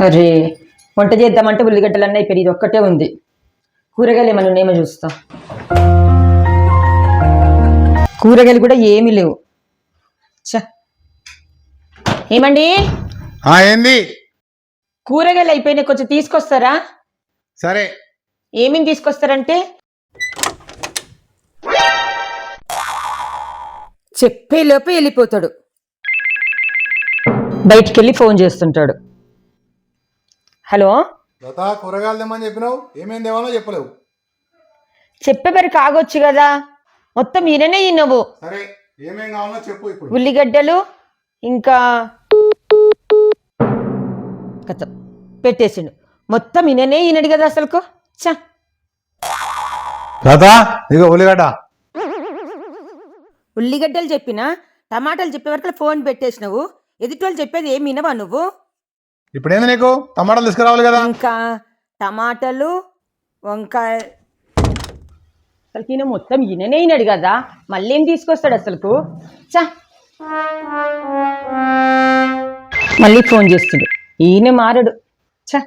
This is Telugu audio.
అరే వంట చేద్దామంటే ఉల్లిగడ్డలు అన్నీ అయిపోయి ఇది ఒక్కటే ఉంది. కూరగాయలు ఏమైనా ఉన్నాయేమో చూస్తా. కూరగాయలు కూడా ఏమీ లేవు. ఛ! ఏమండి? ఏంది? కూరగాయలు అయిపోయినాయి. కొంచెం తీసుకొస్తారా? సరే. ఏమేమి తీసుకొస్తారంటే? చెప్పేలోపు వెళ్ళిపోతాడు. బయటికి వెళ్ళి ఫోన్ చేస్తుంటాడు. హలో? లత కూరగాయలు తెమ్మని చెప్పినావు? ఏమేం తేవాలో చెప్పలేవు. చెప్పే వరకు ఆగొచ్చు కదా. మొత్తం ఈయననే సరే ఏమేం కావాలో చెప్పు ఇప్పుడు. ఉల్లిగడ్డలు ఇంకా కథ. పెట్టేసిండు. మొత్తం ఈయననే ఈయనడు కదా అసలుకు. చ లత ఉల్లిగడ్డ. ఉల్లిగడ్డలు చెప్పినా టమాటాలు చెప్పే వరకు ఫోన్ పెట్టేసినావు. ఎదుటి చెప్పేది ఏమి వినవా నువ్వు? ఇప్పుడు ఏంది నీకు? టమాటాలు తీసుకురావాలి కదా. ఇంకా టమాటాలు వంకాయ. అసలు ఈయన మొత్తం ఈయననే ఈయనడు కదా. మళ్ళీ ఏం తీసుకొస్తాడు అసలుకు. చ మళ్ళీ ఫోన్ చేస్తుడు ఈయన మారడు. చ